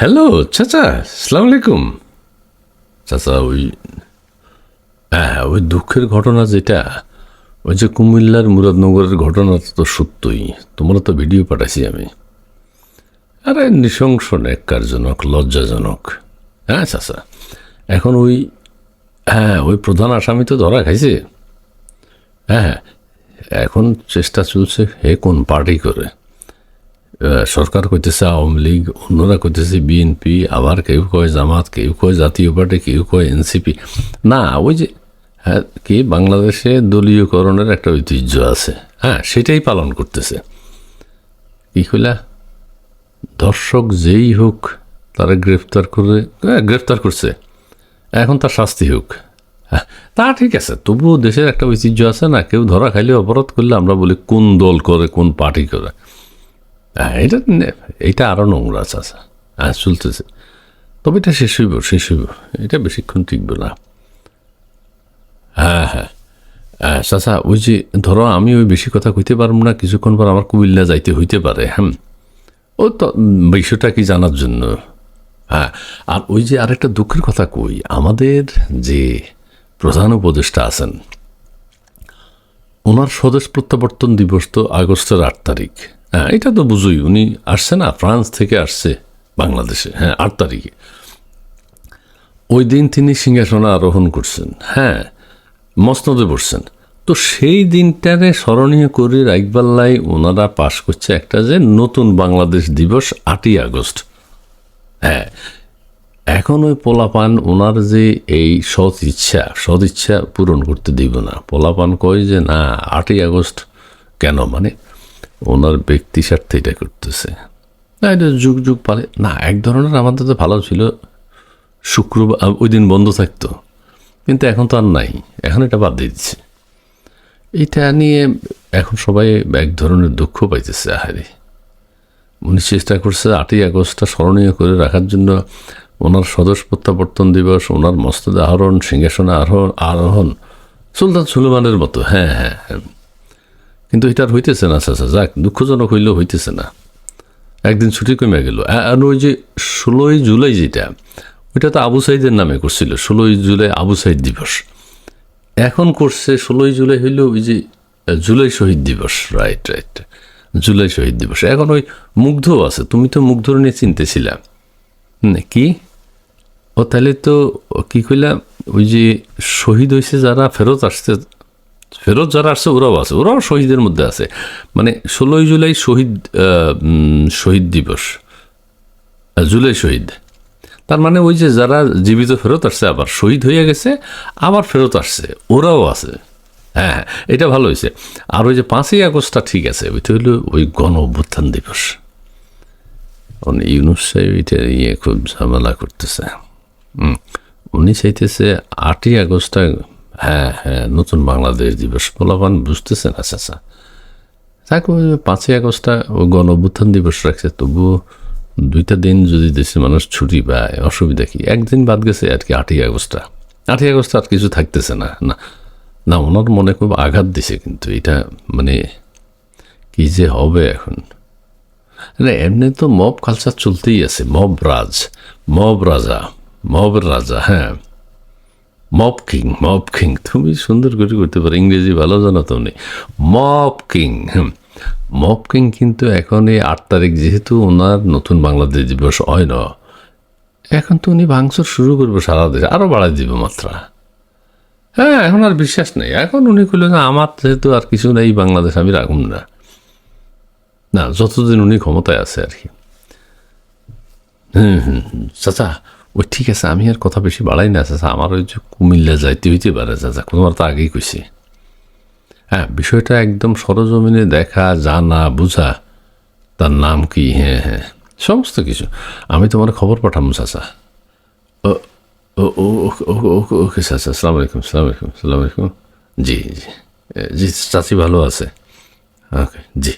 Hello চাচা সালাম আলাইকুম চাচা ওই হ্যাঁ ওই দুঃখের ঘটনা যেটা, ওই যে কুমিল্লার মুরাদনগরের ঘটনা তো সত্যই, তোমরা তো ভিডিও পাঠাইছি আমি। আরে, নৃশংস ন্যাক্কারজনক, লজ্জাজনক। হ্যাঁ চাচা এখন ওই হ্যাঁ ওই প্রধান আসামি তো ধরা খাইছে। হ্যাঁ এখন চেষ্টা চলছে হে কোন পার্টি করে। সরকার কইতেছে আওয়ামী লীগ অন্যরা কইতেছে বিএনপি আবার কেউ কয় জামাত কেউ কয় জাতীয় পার্টি কেউ কয় এনসিপি না ওই যে হ্যাঁ কি বাংলাদেশে দলীয়করণের একটা ঐতিহ্য আছে। হ্যাঁ সেটাই পালন করতেছে। কি কইলা? দর্শক যেই হোক তারা গ্রেফতার করে হ্যাঁ, গ্রেফতার করছে। এখন তার শাস্তি হোক। হ্যাঁ, তা ঠিক আছে তবুও দেশের একটা ঐতিহ্য আছে না কেউ ধরা খাইলে অপরাধ করলে আমরা বলি কোন দল করে কোন পার্টি করে। হ্যাঁ এটা এটা আরও নোংরা আছে হ্যাঁ চলতেছে। তবে এটা শেষ হইব শেষ হইব। এটা বেশিক্ষণ টিকবে না। হ্যাঁ হ্যাঁ। হ্যাঁ চাচা, ওই যে, ধরো, আমি ওই বেশি কথা কইতে পারব না, কিছুক্ষণ পর আমার কুমিল্লা যাইতে হইতে পারে হ্যাঁ? ও তো বিষয়টা কি জানার জন্য? হ্যাঁ আর ওই যে আরেকটা দুঃখের কথা কই, আমাদের যে প্রধান উপদেষ্টা আছেন ওনার স্বদেশ প্রত্যাবর্তন দিবস তো আগস্টের আট তারিখ। হ্যাঁ এটা তো বুঝুই, উনি আসছে না, ফ্রান্স থেকে আসছে বাংলাদেশে হ্যাঁ আট তারিখে। ওই দিন তিনি সিংহাসনে আরোহণ করছেন হ্যাঁ মসনদে বসছেন। তো সেই দিনটারে স্মরণীয় করে রাইকবাল্লাই ওনারা পাশ করছে একটা যে নতুন বাংলাদেশ দিবস আটই আগস্ট। হ্যাঁ এখন ওই পোলাপান ওনার যে এই সৎ ইচ্ছা সৎ ইচ্ছা পূরণ করতে দিব না। পোলাপান কয় যে, না, আটই আগস্ট কেন? মানে ওনার ব্যক্তি স্বার্থে এটা করতেছে। না, এটা যুগ যুগ পালে। না, এক ধরনের আমাদের তো ভালো ছিল, শুক্রবার ওই দিন বন্ধ থাকতো। কিন্তু এখন তো আর নাই। এখন এটা বাদ দিয়ে দিচ্ছে এটা নিয়ে এখন সবাই এক ধরনের দুঃখ পাইতেছে, আহারে। উনি চেষ্টা করছে আটই আগস্টটা স্মরণীয় করে রাখার জন্য ওনার সদস্য প্রত্যাবর্তন দিবস ওনার মস্তদ আহরণ সিংহাসনে আরোহণ আরোহণ সুলতান সুলেমানের মতো। হ্যাঁ হ্যাঁ হ্যাঁ। কিন্তু এটা আর হইতেছে না চাচা। যাক দুঃখজনক হইলেও হইতেছে না। একদিন ছুটি কমে গেল। আর ওই যে ষোলোই জুলাই যেটা ওইটা তো আবু সাইদের নামে করছিল ষোলোই জুলাই আবু সাইদ দিবস। এখন করছে ষোলোই জুলাই হইল ওই যে জুলাই শহীদ দিবস। রাইট রাইট জুলাই শহীদ দিবস। এখন ওই মুগ্ধ আছে। তুমি তো মুগ্ধর নিয়ে চিনতেছিলা। হুম, কি? ও তাহলে তো কি কইলা, ওই যে শহীদ হয়েছে যারা, ফেরত আসছে, ফেরত যারা আসছে ওরাও আছে, ওরাও শহীদের মধ্যে আছে। মানে ষোলোই জুলাই শহীদ শহীদ দিবস জুলাই শহীদ। তার মানে ওই যে যারা জীবিত ফেরত আসছে, আবার শহীদ হয়ে গেছে, আবার ফেরত আসছে, ওরাও আছে। হ্যাঁ হ্যাঁ এটা ভালো হয়েছে আর ওই যে পাঁচই আগস্টটা ঠিক আছে ওইটা হলো ওই গণ অভ্যুত্থান দিবস। উনি ইউনুস সাহেব এটা ইয়ে খুব ঝামেলা করতেছে। উনি চাইতেছে আটই আগস্টটা হ্যাঁ হ্যাঁ নতুন বাংলাদেশ দিবস। পোলাপান বুঝতেছে না চাচা তাকে ওই পাঁচই আগস্টটা ও গণ দিবস রাখছে তবুও দুইটা দিন যদি দেশের মানুষ ছুটি পায়, অসুবিধা কি? একদিন বাদ গেছে আর কি আটই আগস্টটা আটই আগস্ট আর কিছু থাকতেছে না না। না, ওনার মনে খুব আঘাত দিছে কিন্তু এটা মানে কি যে হবে এখন। এমনি তো মব কালচার চলতেই আছে মব রাজ মব রাজা মবের রাজা হ্যাঁ। মব কিং মব কিং, তুমি সুন্দর করে করতে পারো, ইংরেজি ভালো জানো তুমি মব কিং, হুম। মব কিং কিন্তু এখন এই আট তারিখ যেহেতু ওনার নতুন বাংলাদেশ দিবস হয় না, এখন তো উনি ভাঙচুর শুরু করবে সারা দেশে আরও বাড়াই দিবে মাত্রা। হ্যাঁ এখন আর বিশ্বাস নেই। এখন উনি কইলেন আমার যেহেতু আর কিছু নেই বাংলাদেশ আমি রাখুন না। না, যতদিন উনি ক্ষমতায় আছে আর কি। হুম হুম। চাচা ওই ঠিক আছে, আমি আর কথা বেশি বাড়াই না, চাচা। আমার ওই যে কুমিল্লা যাইতে হইতে পারে চাচা। তোমার তো আগেই কইছি। হ্যাঁ বিষয়টা একদম সরজমিনে দেখা, জানা, বোঝা, তার নাম কি? হ্যাঁ হ্যাঁ সমস্ত কিছু। আমি তোমার খবর পাঠাবো চাচা। ওকে, চাচা। সালাম আলাইকুম সালাম আলাইকুম সালাম আলাইকুম। জি জি। জি, চাচি ভালো আছে। ওকে, জি।